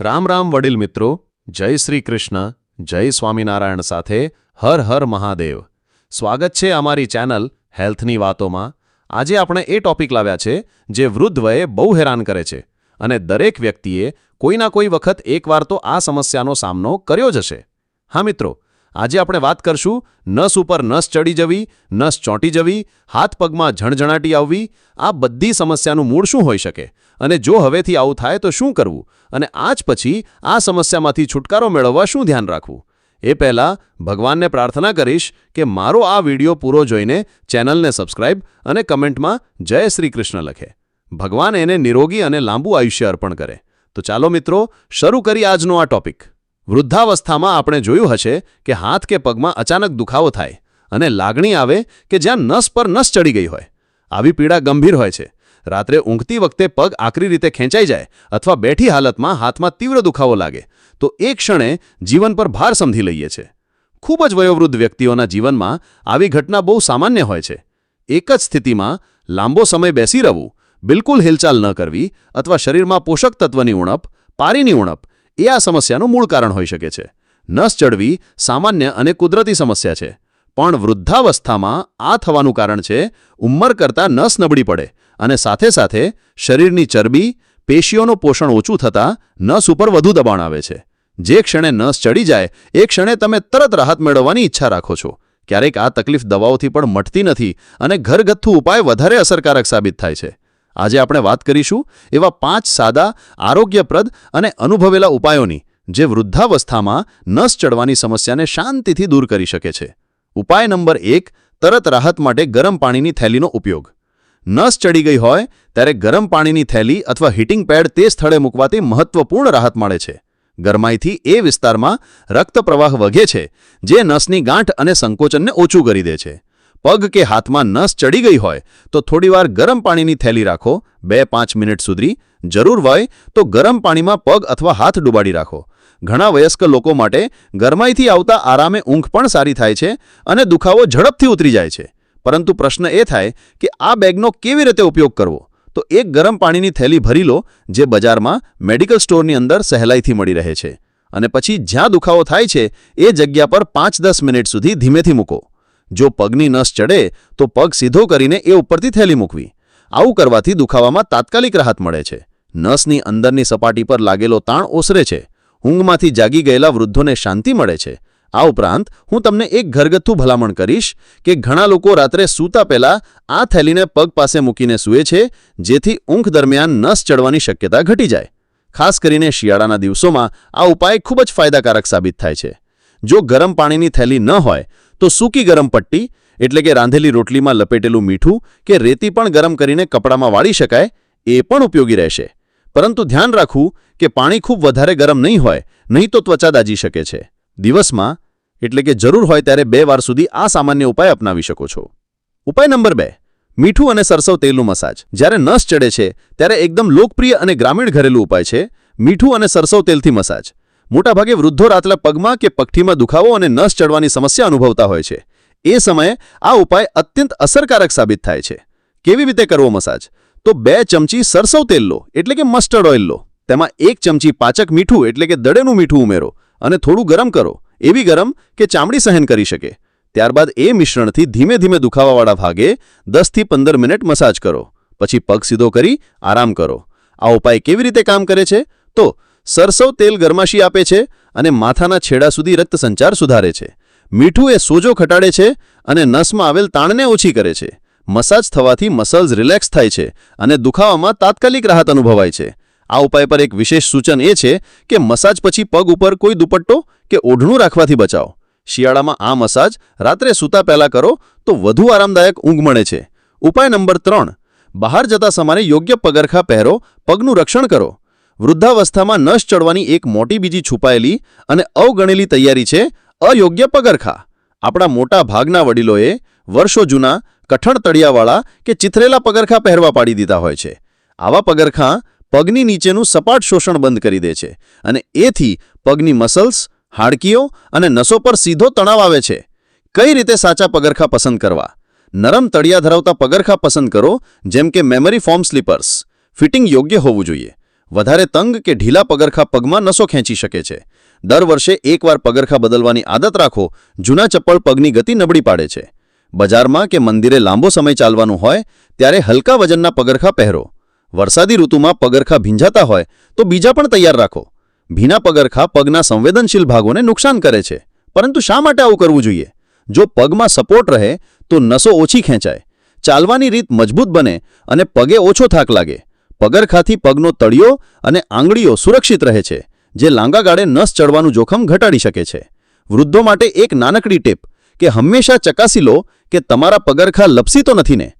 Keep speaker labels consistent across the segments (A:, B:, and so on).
A: રામ રામ વડીલ મિત્રો, જય શ્રી કૃષ્ણ, જય સ્વામિનારાયણ સાથે હર હર મહાદેવ. સ્વાગત છે અમારી ચેનલ હેલ્થની વાતોમાં. આજે આપણે એ ટોપિક લાવ્યા છે, જે વૃદ્ધ વયે બહુ હેરાન કરે છે અને દરેક વ્યક્તિએ કોઈના કોઈ વખત એકવાર તો આ સમસ્યાનો સામનો કર્યો જ હશે. હા મિત્રો, આજે આપણે વાત કરશું, નસ ઉપર નસ ચડી જવી, નસ ચોંટી જવી, હાથ પગમાં ઝણઝણાટી આવવી, આ બધી સમસ્યાનું મૂળ શું હોઈ શકે? અને જો હવેથી આવું થાય તો શું કરવું? અને આજ પછી આ સમસ્યામાંથી છુટકારો મેળવવા શું ધ્યાન રાખવું? એ પહેલાં ભગવાનને પ્રાર્થના કરીશ કે મારો આ વિડિયો પૂરો જોઈને ચેનલને સબસ્ક્રાઇબ અને કમેન્ટમાં જય શ્રી કૃષ્ણ લખે. ભગવાન એને નિરોગી અને લાંબુ આયુષ્ય અર્પણ કરે. તો ચાલો મિત્રો, શરૂ કરી આજનો આ ટોપિક. વૃદ્ધાવસ્થામાં આપણે જોયું હશે કે હાથ કે પગમાં અચાનક દુખાવો થાય અને લાગણી આવે કે જ્યાં નસ પર નસ ચડી ગઈ હોય. આવી પીડા ગંભીર હોય છે. રાત્રે ઊંઘતી વખતે પગ આકરી રીતે ખેંચાઈ જાય અથવા બેઠી હાલતમાં હાથમાં તીવ્ર દુખાવો લાગે, તો એ ક્ષણે જીવન પર ભાર સમજી લઈએ છે ખૂબ જ વયોવૃદ્ધ વ્યક્તિઓના જીવનમાં આવી ઘટના બહુ સામાન્ય હોય છે. એક જ સ્થિતિમાં લાંબો સમય બેસી રહેવું, બિલકુલ હિલચાલ ન કરવી અથવા શરીરમાં પોષક તત્વની ઉણપ, પારીની ઉણપ, એ આ સમસ્યાનું મૂળ કારણ હોઈ શકે છે. નસ ચડવી સામાન્ય અને કુદરતી સમસ્યા છે. પણ વૃદ્ધાવસ્થામાં આ થવાનું કારણ છે, ઉંમર કરતાં નસ નબળી પડે અને સાથે સાથે શરીરની ચરબી પેશીઓનું પોષણ ઓછું થતાં નસ ઉપર વધુ દબાણ આવે છે. જે ક્ષણે નસ ચડી જાય, એ ક્ષણે તમે તરત રાહત મેળવવાની ઈચ્છા રાખો છો. ક્યારેક આ તકલીફ દવાઓથી પણ મટતી નથી અને ઘરગથ્થુ ઉપાય વધારે અસરકારક સાબિત થાય છે. આજે આપણે વાત કરીશું એવા પાંચ સાદા, આરોગ્યપ્રદ અને અનુભવેલા ઉપાયોની, જે વૃદ્ધાવસ્થામાં નસ ચડવાની સમસ્યાને શાંતિથી દૂર કરી શકે છે. ઉપાય નંબર એક, તરત રાહત માટે ગરમ પાણીની થેલીનો ઉપયોગ. નસ ચડી ગઈ હોય ત્યારે ગરમ પાણીની થેલી અથવા હીટિંગ પેડ તે સ્થળે મૂકવાથી મહત્વપૂર્ણ રાહત મળે છે. ગરમાઈથી એ વિસ્તારમાં રક્ત પ્રવાહ વગે છે, જે નસની ગાંઠ અને સંકોચનને ઓછું કરી દે છે. પગ કે હાથમાં નસ ચડી ગઈ હોય તો થોડીવાર ગરમ પાણીની થેલી રાખો, બે પાંચ મિનિટ સુધી. જરૂર હોય તો ગરમ પાણીમાં પગ અથવા હાથ ડુબાડી રાખો. ઘણા વયસ્ક લોકો માટે ગરમાઈથી આવતા આરામે ઊંઘ પણ સારી થાય છે અને દુખાવો ઝડપથી ઉતરી જાય છે. પરંતુ પ્રશ્ન એ થાય કે આ બેગનો કેવી રીતે ઉપયોગ કરવો? તો એક ગરમ પાણીની થેલી ભરી લો, જે બજારમાં મેડિકલ સ્ટોરની અંદર સહેલાઈથી મળી રહે છે. અને પછી જ્યાં દુખાવો થાય છે, એ જગ્યા પર પાંચ દસ મિનિટ સુધી ધીમેથી મૂકો. જો પગની નસ ચડે, તો પગ સીધો કરીને એ ઉપરથી થેલી મૂકવી. આવું કરવાથી દુખાવામાં તાત્કાલિક રાહત મળે છે. નસની અંદરની સપાટી પર લાગેલો તાણ ઓસરે છે. ઊંઘમાંથી જાગી ગયેલા વૃદ્ધોને શાંતિ મળે છે. આ ઉપરાંત, હું તમને એક ઘરગથ્થુ ભલામણ કરીશ કે ઘણા લોકો રાત્રે સૂતા પહેલા આ થેલીને પગ પાસે મૂકીને સૂએ છે, જેથી ઊંઘ દરમિયાન નસ ચડવાની શક્યતા ઘટી જાય. ખાસ કરીને શિયાળાના દિવસોમાં આ ઉપાય ખૂબ જ ફાયદાકારક સાબિત થાય છે. જો ગરમ પાણીની થેલી ન હોય, તો સૂકી ગરમ પટ્ટી, એટલે કે રાંધેલી રોટલીમાં લપેટેલું મીઠું કે રેતી પણ ગરમ કરીને કપડામાં વાળી શકાય, એ પણ ઉપયોગી રહેશે. પરંતુ ધ્યાન રાખવું કે પાણી ખૂબ વધારે ગરમ નહીં હોય, નહીં તો ત્વચા દાજી શકે છે. દિવસમાં એટલે કે જરૂર હોય ત્યારે બે વાર સુધી આ સામાન્ય ઉપાય અપનાવી શકો છો. ઉપાય નંબર બે. મીઠું અને સરસવ તેલનું મસાજ. જ્યારે નસ ચડે છે, ત્યારે એકદમ લોકપ્રિય અને ગ્રામીણ ઘરેલું ઉપાય છે, મીઠું અને સરસવ તેલથી મસાજ. મોટાભાગે વૃદ્ધો રાતલા પગમાં કે પગઠીમાં દુખાવો અને નસ ચડવાની સમસ્યા અનુભવતા હોય છે. એ સમયે આ ઉપાય અત્યંત અસરકારક સાબિત થાય છે. કેવી રીતે કરવો મસાજ? તો બે ચમચી સરસવ તેલ લો, એટલે કે મસ્ટર્ડ ઓઇલ લો. તેમાં એક ચમચી પાચક મીઠું, એટલે કે દડેનું મીઠું ઉમેરો અને થોડું ગરમ કરો. એવી ગરમ કે ચામડી સહન કરી શકે. ત્યારબાદ એ મિશ્રણથી ધીમે ધીમે દુખાવાવાળા ભાગે દસથી પંદર મિનિટ મસાજ કરો. પછી પગ સીધો કરી આરામ કરો. આ ઉપાય કેવી રીતે કામ કરે છે? તો સરસવ તેલ ગરમાશી આપે છે અને માથાના છેડા સુધી રક્ત સંચાર સુધારે છે. મીઠું એ સોજો ઘટાડે છે અને નસમાં આવેલ તાણને ઓછી કરે છે. મસાજ થવાથી મસલ્સ રિલેક્સ થાય છે અને દુખાવામાં તાત્કાલિક રાહત અનુભવાય છે. આ ઉપાય પર એક વિશેષ સૂચન એ છે કે મસાજ પછી પગ ઉપર કોઈ દુપટ્ટો કે ઓઢણું રાખવાથી બચાવો. શિયાળામાં આ મસાજ રાત્રે સૂતા પહેલા કરો તો વધુ આરામદાયક ઊંઘ મળે છે. ઉપાય નંબર ત્રણ. બહાર જતા સમયે યોગ્ય પગરખા પહેરો, પગનું રક્ષણ કરો. વૃદ્ધાવસ્થામાં નશ ચડવાની એક મોટી બીજી છુપાયેલી અને અવગણેલી તૈયારી છે, અયોગ્ય પગરખા. આપણા મોટા ભાગના વડીલોએ વર્ષો જૂના કઠણ તળિયાવાળા કે ચિથરેલા પગરખા પહેરવા પાડી દીધા હોય છે. આવા પગરખા પગની નીચેનું સપાટ શોષણ બંધ કરી દે છે અને એથી પગની મસલ્સ, હાડકીઓ અને નસો પર સીધો તણાવ આવે છે. કઈ રીતે સાચા પગરખા પસંદ કરવા? નરમ તળિયા ધરાવતા પગરખા પસંદ કરો, જેમ કે મેમરી ફોર્મ સ્લીપર્સ. ફિટિંગ યોગ્ય હોવું જોઈએ.
B: વધારે તંગ કે ઢીલા પગરખા પગમાં નસો ખેંચી શકે છે. દર વર્ષે એકવાર પગરખા બદલવાની આદત રાખો, જૂના ચપ્પલ પગની ગતિ નબળી પાડે છે. બજારમાં કે મંદિરે લાંબો સમય ચાલવાનું હોય, ત્યારે હલકા વજનના પગરખા પહેરો. વરસાદી ઋતુમાં પગરખા ભીંજાતા હોય તો બીજા પણ તૈયાર રાખો. ભીના પગરખા પગના સંવેદનશીલ ભાગોને નુકસાન કરે છે. પરંતુ શા માટે આવું કરવું જોઈએ? જો પગમાં સપોર્ટ રહે, તો નસો ઓછી ખેંચાય. ચાલવાની રીત મજબૂત બને અને પગે ઓછો થાક લાગે. પગરખાથી પગનો તળિયો અને આંગળીઓ સુરક્ષિત રહે છે, જે લાંબા ગાળે નસ ચડવાનું જોખમ ઘટાડી શકે છે. વૃદ્ધો માટે એક નાનકડી ટીપ કે હંમેશા ચકાસી લો કે તમારા પગરખા લપસી તો નથી ને?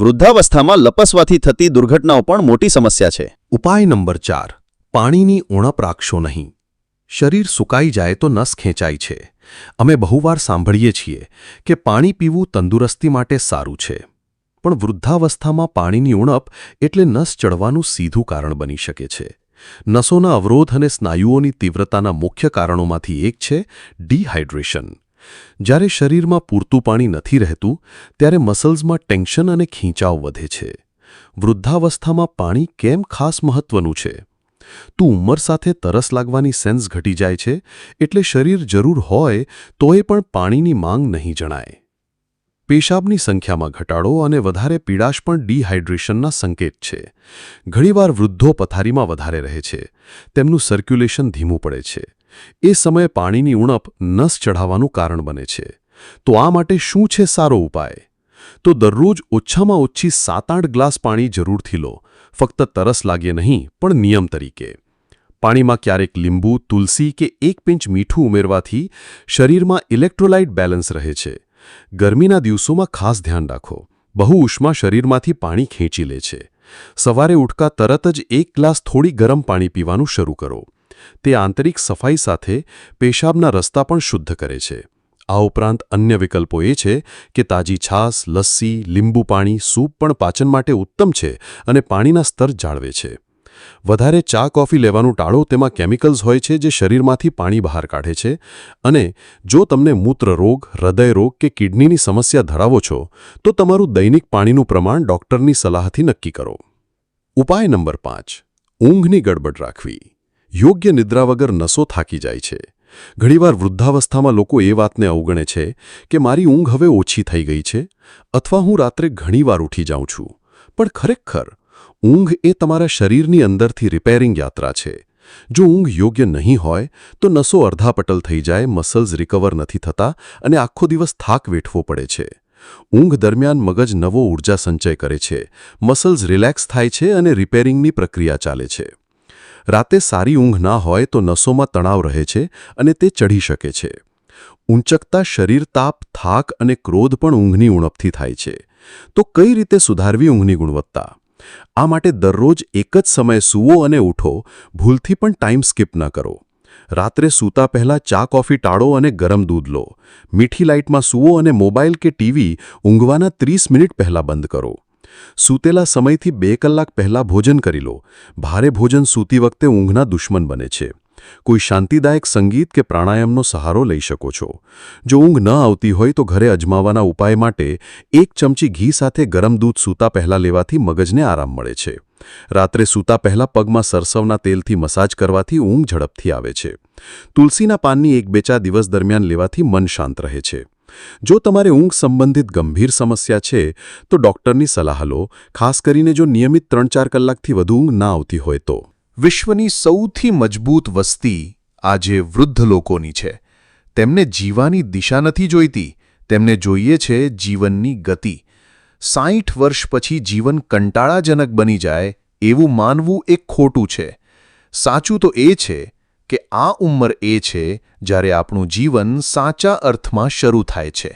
B: વૃદ્ધાવસ્થામાં લપસવાથી થતી દુર્ઘટનાઓ પણ મોટી સમસ્યા છે.
C: ઉપાય નંબર ચાર. પાણીની ઉણપ રાખશો નહીં. શરીર સુકાઈ જાય તો નસ ખેંચાય છે. અમે બહુવાર સાંભળીએ છીએ કે પાણી પીવું તંદુરસ્તી માટે સારું છે. પણ વૃદ્ધાવસ્થામાં પાણીની ઉણપ એટલે નસ ચડવાનું સીધું કારણ બની શકે છે. નસોના અવરોધ અને સ્નાયુઓની તીવ્રતાના મુખ્ય કારણોમાંથી એક છે ડિહાઇડ્રેશન. જ્યારે શરીરમાં પૂરતું પાણી નથી રહેતું, ત્યારે મસલ્સમાં ટેન્શન અને ખીંચાવ વધે છે. વૃદ્ધાવસ્થામાં પાણી કેમ ખાસ મહત્વનું છે? તો ઉંમર સાથે તરસ લાગવાની સેન્સ ઘટી જાય છે, એટલે શરીર જરૂર હોય તો એ પણ પાણીની માંગ નહીં જણાય. પેશાબની સંખ્યામાં ઘટાડો અને વધારે પીડાશ પણ ડિહાઇડ્રેશનના સંકેત છે. ઘણીવાર વૃદ્ધો પથારીમાં વધારે રહે છે. તેમનું સર્ક્યુલેશન ધીમું પડે છે. એ સમયે પાણીની ઉણપ નસ ચઢાવવાનું કારણ બને છે. તો આ માટે શું છે સારો ઉપાય? તો દરરોજ ઓછામાં ઓછી સાત આઠ ગ્લાસ પાણી જરૂરથી લો. ફક્ત તરસ લાગે નહીં, પણ નિયમ તરીકે. પાણીમાં ક્યારેક લીંબુ, તુલસી કે એક પિંચ મીઠું ઉમેરવાથી શરીરમાં ઇલેક્ટ્રોલાઇટ બેલેન્સ રહે છે. ગરમીના દિવસોમાં ખાસ ધ્યાન રાખો. બહુ ઉષ્મા શરીરમાંથી પાણી ખેંચી લે છે. સવારે ઉઠકા તરત જ એક ગ્લાસ થોડી ગરમ પાણી પીવાનું શરૂ કરો. તે આંતરિક સફાઈ સાથે પેશાબના રસ્તા પણ શુદ્ધ કરે છે. આ ઉપરાંત અન્ય વિકલ્પો એ છે કે તાજી છાસ, લસ્સી, લીંબુ પાણી, સૂપ પણ પાચન માટે ઉત્તમ છે અને પાણીના સ્તર જાળવે છે. વધારે ચા, કોફી લેવાનું ટાળો તેમાં કેમિકલ્સ હોય છે જે શરીરમાંથી પાણી બહાર કાઢે છે અને જો તમને મૂત્રરોગ, હૃદયરોગ કે કિડનીની સમસ્યા ધરાવો છો, તો તમારું દૈનિક પાણીનું પ્રમાણ ડોક્ટરની સલાહથી નક્કી કરો. ઉપાય નંબર પાંચ. ઊંઘની ગડબડ રાખવી. યોગ્ય નિદ્રા વગર નસો થાકી જાય છે. ઘણીવાર વૃદ્ધાવસ્થામાં લોકો એ વાતને અવગણે છે કે મારી ઊંઘ હવે ઓછી થઈ ગઈ છે, અથવા હું રાત્રે ઘણીવાર ઉઠી જાઉં છું. પણ ખરેખર, ઊંઘ એ તમારા શરીરની અંદરથી રિપેરિંગ યાત્રા છે. જો ઊંઘ યોગ્ય નહીં હોય, તો નસો અર્ધાપટલ થઈ જાય મસલ્સ રિકવર નથી થતા અને આખો દિવસ થાક વેઠવો પડે છે. ઊંઘ દરમિયાન મગજ નવો ઊર્જા સંચય કરે છે મસલ્સ રિલેક્સ થાય છે અને રિપેરિંગની પ્રક્રિયા ચાલે છે. રાતે સારી ઊંઘ ના હોય તો નસોમાં તણાવ રહે છે અને તે ચઢી શકે છે. ઊંચકતા શરીર તાપ, થાક અને ક્રોધ પણ ઊંઘની ઉણપથી થાય છે. તો કઈ રીતે સુધારવી ઊંઘની ગુણવત્તા? આ માટે દરરોજ એક જ સમયે સૂવો અને ઉઠો, ભૂલથી પણ ટાઈમ સ્કીપ ન કરો. રાત્રે સૂતા પહેલાં ચા, કોફી, ટાળો અને ગરમ દૂધ લો. મીઠી લાઇટમાં સૂવો અને મોબાઈલ કે ટીવી ઊંઘવાના ત્રીસ મિનિટ પહેલાં બંધ કરો. સૂતેલા સમયથી બે કલાક પહેલાં ભોજન કરી લો. ભારે ભોજન સૂતી વખતે ઊંઘના દુશ્મન બને છે. કોઈ શાંતિદાયક સંગીત કે પ્રાણાયામનો સહારો લઈ શકો છો. જો ઊંઘ ન આવતી હોય તો ઘરે અજમાવાના ઉપાય માટે એક ચમચી ઘી સાથે ગરમ દૂધ સૂતા પહેલાં લેવાથી મગજને આરામ મળે છે. રાત્રે સૂતા પહેલાં પગમાં સરસવના તેલથી મસાજ કરવાથી ઊંઘ ઝડપથી આવે છે. તુલસીના પાનની એક બે દિવસ દરમિયાન લેવાથી મન શાંત રહે છે. જો તમારે ઊંઘ સંબંધિત ગંભીર સમસ્યા છે, તો ડૉક્ટરની સલાહ લો, ખાસ કરીને જો નિયમિત ત્રણ ચાર કલાકથી વધુ ઊંઘ ના આવતી હોય તો.
A: વિશ્વની સૌથી મજબૂત વસ્તી આજે વૃદ્ધ લોકોની છે. તેમને જીવાની દિશા નથી જોઈતી, તેમને જોઈએ છે જીવનની ગતિ. સાઠ વર્ષ પછી જીવન કંટાળાજનક બની જાય એવું માનવું એ ખોટું છે. સાચું તો એ છે કે આ ઉંમર એ છે જ્યારે આપણું જીવન સાચા અર્થમાં શરૂ થાય છે.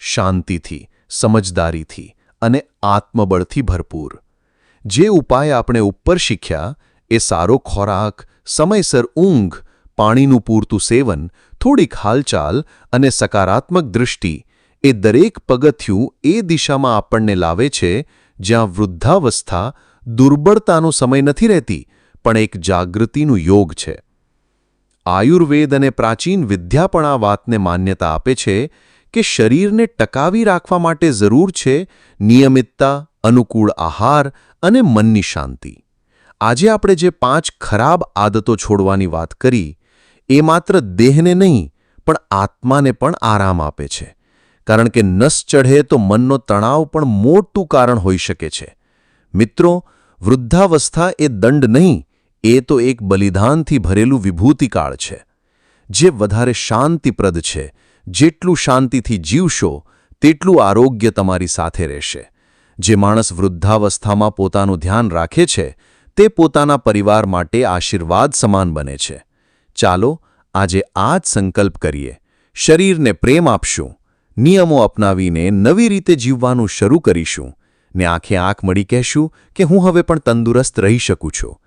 A: શાંતિથી, સમજદારીથી અને આત્મબળથી ભરપૂર. જે ઉપાય આપણે ઉપર શીખ્યા એ સારો ખોરાક, સમયસર ઊંઘ, પાણીનું પૂરતું સેવન, થોડીક હાલચાલ અને સકારાત્મક દૃષ્ટિ એ દરેક પગથિયું એ દિશામાં આપણને લાવે છે જ્યાં વૃદ્ધાવસ્થા દુર્બળતાનો સમય નથી રહેતી, પણ એક જાગૃતિનું યોગ છે. આયુર્વેદ અને પ્રાચીન વિદ્યા પણ આ વાતને માન્યતા આપે છે કે શરીરને ટકાવી રાખવા માટે જરૂર છે નિયમિતતા, અનુકૂળ આહાર અને મનની શાંતિ. આજે આપણે જે પાંચ ખરાબ આદતો છોડવાની વાત કરી, એ માત્ર દેહને નહીં, પણ આત્માને પણ આરામ આપે છે. કારણ કે નસ ચઢે તો મનનો તણાવ પણ મોટું કારણ હોઈ શકે છે. મિત્રો, વૃદ્ધાવસ્થા એ દંડ નહીં એ તો એક બલિદાનથી ભરેલું વિભૂતિકાળ છે, જે વધારે શાંતિપ્રદ છે. જેટલું શાંતિથી જીવશો, તેટલું આરોગ્ય તમારી સાથે રહેશે. જે માણસ વૃદ્ધાવસ્થામાં પોતાનું ધ્યાન રાખે છે, તે પોતાના પરિવાર માટે આશીર્વાદ સમાન બને છે. ચાલો, આજે આ જ સંકલ્પ કરીએ. શરીરને પ્રેમ આપશું. નિયમો અપનાવીને નવી રીતે જીવવાનું શરૂ કરીશું. ને આંખે આંખ મળી કહેશું કે હું હવે પણ તંદુરસ્ત રહી શકું છું.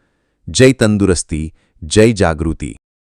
A: જય તંદુરસ્તી જય જાગૃતિ.